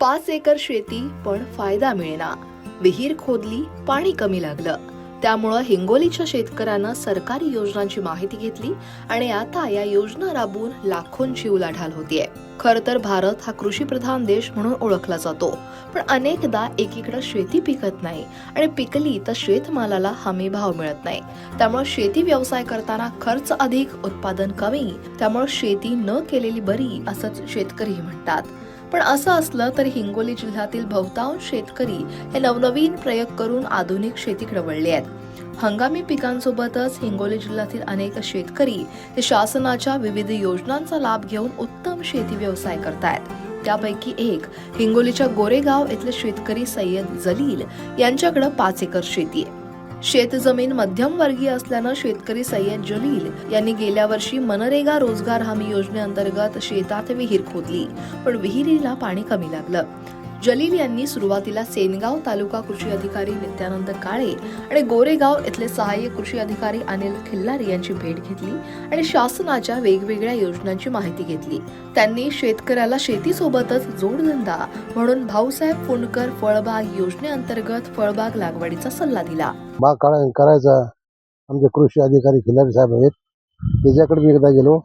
पाच एकर शेती पण फायदा मिळेना. विहीर खोदली पाणी कमी लागलं. त्यामुळं हिंगोलीच्या शेतकऱ्यानं सरकारी योजनांची माहिती घेतली आणि आता या योजना राबवून लाखोंची उलाढाल होतीये. खर तर भारत हा कृषीप्रधान देश म्हणून ओळखला जातो. पण अनेकदा एकीकडे शेती पिकत नाही आणि पिकली तर शेतमालाला हमी भाव मिळत नाही. त्यामुळे शेती व्यवसाय करताना खर्च अधिक उत्पादन कमी. त्यामुळे शेती न केलेली बरी असंच शेतकरी म्हणतात. पण असं असलं तरी हिंगोली जिल्ह्यातील बहुतांश शेतकरी हे नवनवीन प्रयोग करून आधुनिक शेतीकडे वळले आहेत. हंगामी पिकांसोबतच हिंगोली जिल्ह्यातील अनेक शेतकरी हे शासनाच्या विविध योजनांचा लाभ घेऊन उत्तम शेती व्यवसाय करतायत. त्यापैकी एक हिंगोलीच्या गोरेगाव इथले शेतकरी सय्यद जलील यांच्याकडे पाच एकर शेती आहे. शेतजमीन मध्यमवर्गीय असल्यानं शेतकरी सय्यद जलील यांनी गेल्या वर्षी मनरेगा रोजगार हमी योजनेअंतर्गत शेतात विहीर खोदली पण विहिरीला पाणी कमी लागलं. जलील यांनी सुरुवातीला सेनगाव तालुका कृषी अधिकारी नित्यानंद काळे आणि गोरेगाव इथले सहाय्यक कृषी अधिकारी अनिल खिल्लारी यांची भेट घेतली आणि शासनाच्या वेगवेगळ्या योजनांची माहिती घेतली. त्यांनी शेतकऱ्याला शेतीसोबतच जोडधंदा म्हणून भाऊसाहेब फोंडकर फळबाग योजनेअंतर्गत फळबाग लागवडीचा सल्ला दिला. बाग करायचा. आमचे कृषी अधिकारी खिल्लारी साहेब आहेत. त्याच्याकडे मी एकदा गेलो.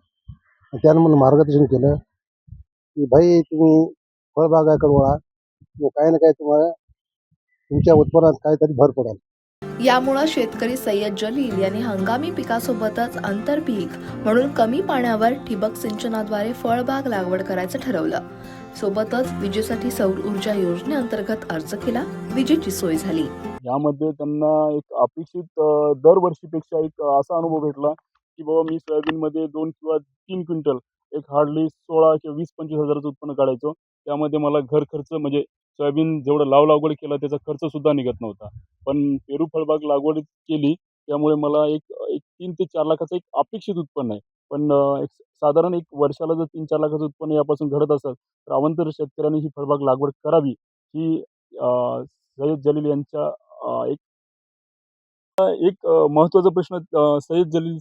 त्यानं मला मार्गदर्शन केलं की भाई तुम्ही फळबागाकडे वळा. काही ना काही तुम्हाला तुमच्या उत्पन्नात काहीतरी भर पडेल. यामुळं शेतकरी सय्यद जलील यांनी हंगामी पिकासोबतच आंतरपीक म्हणून कमी पाण्यावर ठिबक सिंचनाद्वारे फळबाग लागवड करायचं ठरवलं. सोबतच विजेसाठी सौर ऊर्जा योजनेअंतर्गत अर्ज केला विजेची सोय झाली. यामध्ये त्यांना एक अपेक्षित दरवर्षीपेक्षा एक असा अनुभव भेटला की बाबा मी सोयाबीनमध्ये दोन किंवा तीन क्विंटल एक हार्डली सोळा किंवा वीस पंचवीस हजाराचं उत्पन्न काढायचो. त्यामध्ये मला घर खर्च म्हणजे सोयाबीन जेवढं लाव लागवड केला त्याचा खर्च सुद्धा निघत नव्हता. पण पेरू फळबाग लागवड केली त्यामुळे मला एक एक तीन ते चार लाखाचं एक अपेक्षित उत्पन्न आहे. पण एक साधारण एक वर्षाला जर तीन चार लाखाचं उत्पन्न यापासून घडत असेल तर अवंतर शेतकऱ्यांनी ही फळबाग लागवड करावी ही सय्यद जलील यांच्या एक एक महत्त्वाचा प्रश्न सय्यद जलील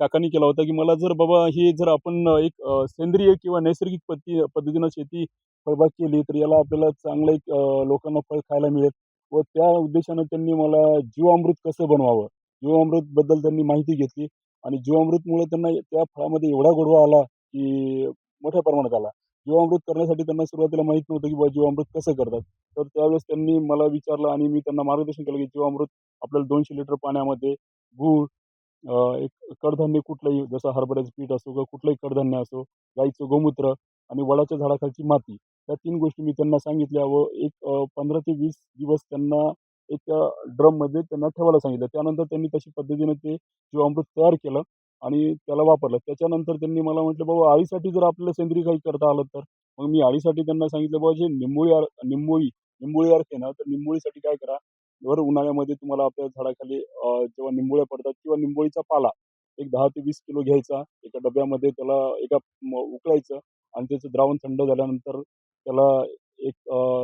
काकांनी केला होता की मला जर बाबा हे जर आपण एक सेंद्रिय किंवा नैसर्गिक पद्धती पद्धतीनं शेती फळबाग केली तर याला आपल्याला चांगलं एक लोकांना फळ खायला मिळेल व त्या उद्देशानं त्यांनी मला जीवामृत कसं बनवावं? जीवामृतबद्दल त्यांनी माहिती घेतली आणि जीवामृतमुळे त्यांना त्या फळामध्ये एवढा गोडवा आला की मोठ्या प्रमाणात आला. जीवामृत करण्यासाठी त्यांना सुरुवातीला माहीत नव्हतं की बाबा जीवामृत कसं करतात. तर त्यावेळेस त्यांनी मला विचारलं आणि मी त्यांना मार्गदर्शन केलं की जीवामृत आपल्याला दोनशे लिटर पाण्यामध्ये गूळ एक कडधान्य कुठलंही जसं हरभऱ्याचं पीठ असो किंवा कुठलंही कडधान्य असो गाईचं गोमूत्र आणि वडाच्या झाडाखालची माती त्या तीन गोष्टी मी त्यांना सांगितल्या व एक पंधरा ते वीस दिवस त्यांना एक ड्रममध्ये त्यांना ठेवायला सांगितलं. त्यानंतर त्यांनी तशी पद्धतीनं ते जीवामृत तयार केलं आणि त्याला वापरलं. त्याच्यानंतर त्यांनी मला म्हटलं बाबा आळीसाठी जर आपल्याला सेंद्रिय काही करता आलं तर? मग मी आळीसाठी त्यांना सांगितलं बाबा जे निंबोळी आर निंबोळी निंबोळी अर्थ आहे ना तर निंबोळीसाठी काय करा? जर उन्हाळ्यामध्ये तुम्हाला आपल्या झाडाखाली जेव्हा निंबोळ्या पडतात किंवा निंबोळीचा पाला एक दहा ते वीस किलो घ्यायचा एका डब्यामध्ये त्याला एका उकळायचं आणि त्याचं द्रावण थंड झाल्यानंतर त्याला एक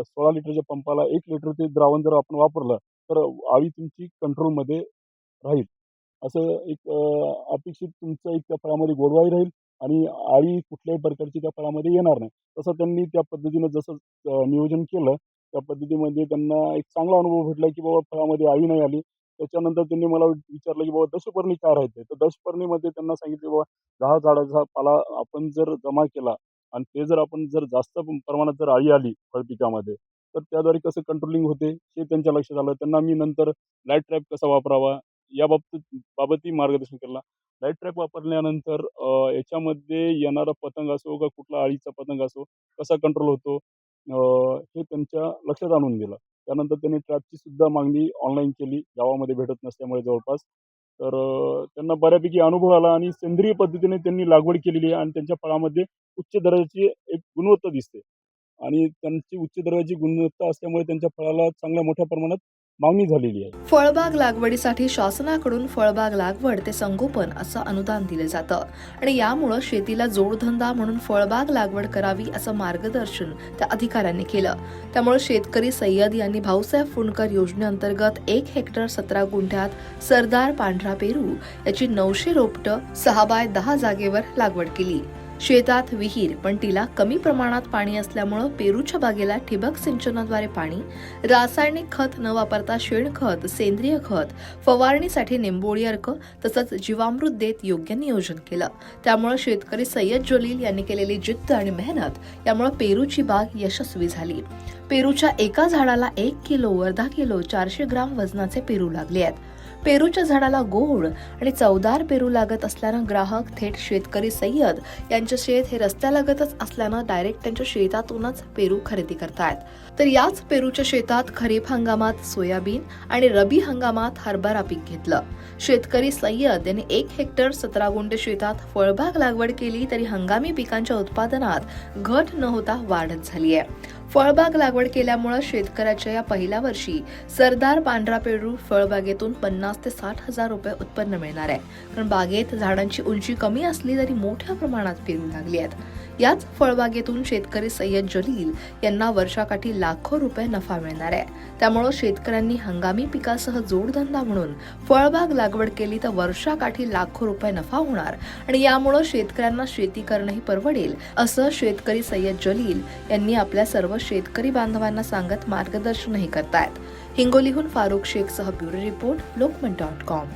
सोळा लिटरच्या पंपाला एक लिटर ते द्रावण जर आपण वापरलं तर आळी तुमची कंट्रोलमध्ये राहील. असं एक अपेक्षित तुमचं एक त्या फळामध्ये गोडवाही राहील आणि आळी कुठल्याही प्रकारची त्या फळामध्ये येणार नाही. तसं त्यांनी त्या पद्धतीनं जसं नियोजन केलं त्या पद्धतीमध्ये त्यांना एक चांगला अनुभव भेटला की बाबा फळामध्ये आळी नाही आली. त्याच्यानंतर त्यांनी मला विचारलं की बाबा दशपर्णी काय राहते? तर दशपर्णीमध्ये त्यांना सांगितले बाबा दहा झाडाचा पाला आपण जर जमा केला आणि ते जर आपण जर जास्त प्रमाणात जर आळी आली फळपिकामध्ये तर त्याद्वारे कसं कंट्रोलिंग होते हे त्यांच्या लक्षात आलं. त्यांना मी नंतर लाइट ट्रॅप कसा वापरावा या बाबतीत बाबतही मार्गदर्शन केलं. लाइट ट्रॅप वापरल्यानंतर याच्यामध्ये येणारा पतंग असो का कुठला आळीचा पतंग असो कसा कंट्रोल होतो हे त्यांच्या लक्षात आणून दिलं. त्यानंतर त्यांनी ट्रॅपची सुद्धा मागणी ऑनलाईन केली. गावामध्ये भेटत नसल्यामुळे जवळपास तर त्यांना बऱ्यापैकी अनुभव आला आणि सेंद्रिय पद्धतीने त्यांनी लागवड केलेली आहे आणि त्यांच्या फळामध्ये उच्च दर्जाची एक गुणवत्ता दिसते. आणि त्यांची उच्च दर्जाची गुणवत्ता असल्यामुळे त्यांच्या फळाला चांगल्या मोठ्या प्रमाणात मागणी झालेली आहे. फळबाग लागवडीसाठी शासनाकडून फळबाग लागवड ते संगोपन असं अनुदान दिलं जातं. आणि यामुळं शेतीला जोडधंदा म्हणून फळबाग लागवड करावी असं मार्गदर्शन त्या अधिकाऱ्यांनी केलं. त्यामुळे शेतकरी सय्यद यांनी भाऊसाहेब फुंडकर योजनेअंतर्गत एक हेक्टर सतरा गुंठ्यात सरदार पांढरा पेरू याची नऊशे रोपटं सहा बाय दहा जागेवर लागवड केली. शेतात विहीर पण तिला कमी प्रमाणात पाणी असल्यामुळं पेरूच्या बागेला ठिबक सिंचनाद्वारे पाणी रासायनिक खत न वापरता शेणखत सेंद्रिय खत फवारणीसाठी निंबोळी अर्क तसंच जीवामृत देत योग्य नियोजन केलं. त्यामुळं शेतकरी सय्यद जलील यांनी केलेली जिद्द आणि मेहनत यामुळं पेरूची बाग यशस्वी झाली. पेरूच्या एका झाडाला एक किलो अर्धा किलो चारशे ग्राम वजनाचे पेरू लागले आहेत. पेरूच्या झाडाला गोड आणि चवदार पेरू लागत असल्यानं ग्राहक थेट शेतकरी सय्यद यांचे शेत हे रस्त्यालगतच असल्यानं डायरेक्ट त्यांच्या शेतातूनच पेरू खरेदी करतायत तर याच पेरूच्या शेतात खरीप हंगामात सोयाबीन आणि रबी हंगामात हरभरा पीक घेतलं. शेतकरी सय्यद यांनी एक हेक्टर सतरा गुंठे शेतात फळबाग लागवड केली तरी हंगामी पिकांच्या उत्पादनात घट न होता वाढच झाली आहे फळबाग लागवड केल्यामुळं शेतकऱ्याच्या या पहिल्या वर्षी सरदार पांढरा पेरू फळबागेतून पन्नास ते साठ हजार रुपये उत्पन्न मिळणार आहे. कारण बागेत झाडांची उंची कमी असली तरी मोठ्या प्रमाणात पेरू लागली आहेत. याच फळबागेतून शेतकरी सय्यद जलील यांना वर्षाकाठी लाखो रुपये नफा मिळणार आहे. त्यामुळं शेतकऱ्यांनी हंगामी पिकासह जोडधंदा म्हणून फळबाग लागवड केली तर वर्षाकाठी लाखो रुपये नफा होणार आणि यामुळं शेतकऱ्यांना शेती करणंही परवडेल असं शेतकरी सय्यद जलील यांनी आपल्या सर्व शेतकरी बांधवांना सांगत मार्गदर्शनही करतायत. हिंगोलीहून फारुख शेख सह bureau report Lokmat dot com.